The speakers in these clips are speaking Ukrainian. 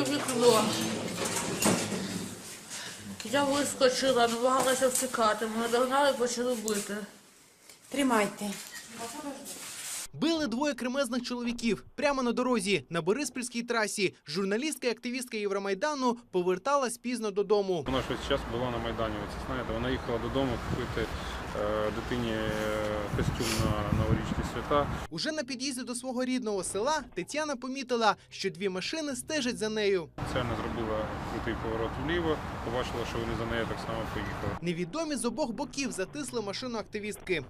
вікно. Я вискочила, намагалася втікати. Мене догнали і почали бити. Тримайте. Били двоє кремезних чоловіків прямо на дорозі на Бориспільській трасі. Журналістка і активістка Євромайдану поверталась пізно додому. Вона щось час була на Майдані, це знаєте. Вона їхала додому купити дитині е, костюм на новорічні свята. Уже на під'їзді до свого рідного села Тетяна помітила, що дві машини стежать за нею. Спеціально зробила крутий поворот вліво, побачила, що вони за нею так само поїхали. Невідомі з обох боків затисли машину активістки.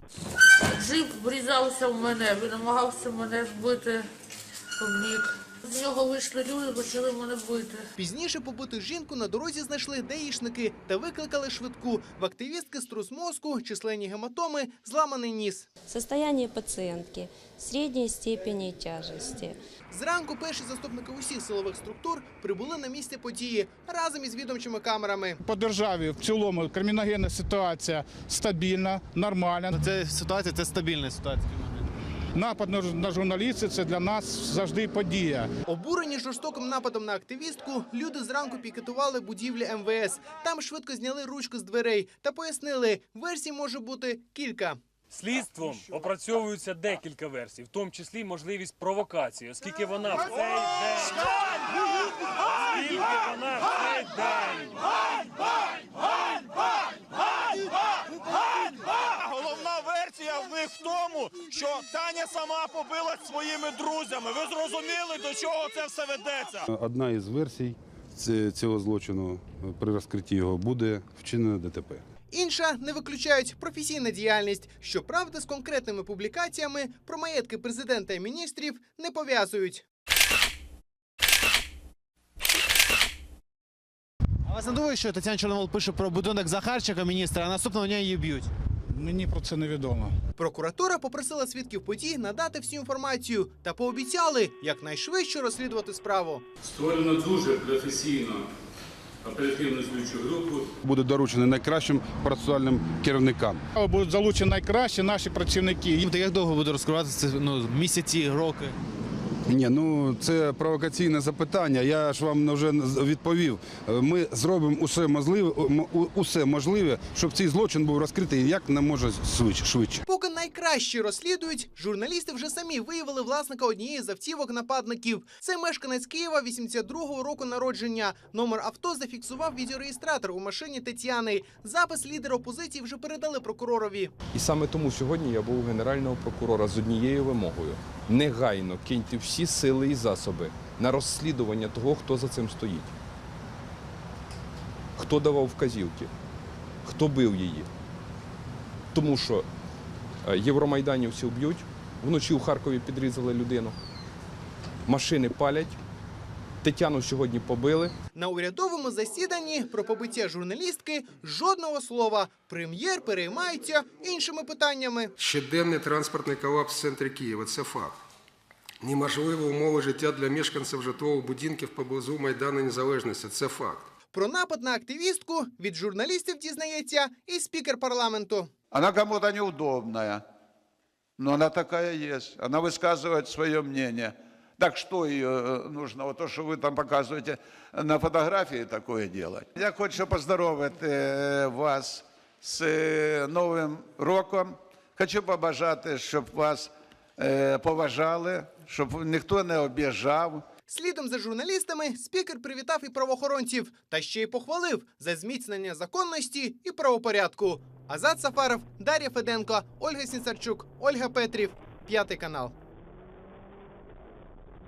Джип врізався в мене, він намагався мене вбити в бік. З нього вийшли люди і почали мене бити. Пізніше побиту жінку на дорозі знайшли даїшники та викликали швидку. В активістки струс мозку, численні гематоми, зламаний ніс. Состояние пациентки средней степени тяжести. Зранку перші заступники усіх силових структур прибули на місце події разом із відомчими камерами. По державі в цілому криміногенна ситуація стабільна, нормальна. Це ситуація, це стабільна ситуація. Напад на ж- на журналістів це для нас завжди подія. Обурені жорстоким нападом на активістку, люди зранку пікетували будівлі МВС. Там швидко зняли ручку з дверей та пояснили, версій може бути кілька. Слідством опрацьовуються декілька версій, в тому числі можливість провокації, оскільки вона в цей день, оскільки вона в цей день А головна версія в них в тому, що Таня сама побилась своїми друзями. Ви зрозуміли, до чого це все ведеться? Одна із версій цього злочину при розкритті його буде вчинено ДТП. Інша не виключають професійна діяльність. Щоправда, з конкретними публікаціями про маєтки президента і міністрів не пов'язують. А вас не думає, що Тетяна Чорновол пише про будинок Захарченка, міністра, а наступного дня її б'ють? Мені про це невідомо. Прокуратура попросила свідків подій надати всю інформацію та пообіцяли якнайшвидше розслідувати справу. Створено дуже професійну оперативну слідчу групу. Буде доручено найкращим процесуальним керівникам. Будуть залучені найкращі наші працівники. Та як довго буде розкриватися це ну, місяці, роки? Ні, ну це провокаційне запитання. Я ж вам вже відповів. Е, Ми зробимо усе можливе, усе можливе, щоб цей злочин був розкритий як не може швидше. швидше. Поки найкраще розслідують, журналісти вже самі виявили власника однієї з автівок нападників. Це мешканець Києва 82-го року народження. Номер авто зафіксував відеореєстратор у машині Тетяни. Запис лідера опозиції вже передали прокуророві. І саме тому сьогодні я був у генерального прокурора з однією вимогою: негайно киньте всі сили і засоби на розслідування того, хто за цим стоїть. Хто давав вказівки, хто бив її. Тому що е, євромайданівці вб'ють, вночі у Харкові підрізали людину, машини палять, Тетяну сьогодні побили. На урядовому засіданні про побиття журналістки жодного слова. Прем'єр переймається іншими питаннями. Щоденний транспортний колапс в центрі Києва це факт Неможливі умови життя для мешканців житлових будинків поблизу Майдану Незалежності це факт. Про напад на активістку від журналістів дізнається і спікер парламенту. Она кому-то неудобная, но она такая есть. Она высказывает свое мнение. Так что ее э, нужно, вот то, що ви там показуєте на фотографії, такое делать. Я хочу поздоровити е, вас з е, Новим роком. Хочу побажати, щоб вас е, поважали, щоб ніхто не об'їжджав. Слідом за журналістами спікер привітав і правоохоронців та ще й похвалив за зміцнення законності і правопорядку. Азат Сафаров, Дар'я Феденко, Ольга Сінцарчук, Ольга Петрів, п'ятий канал.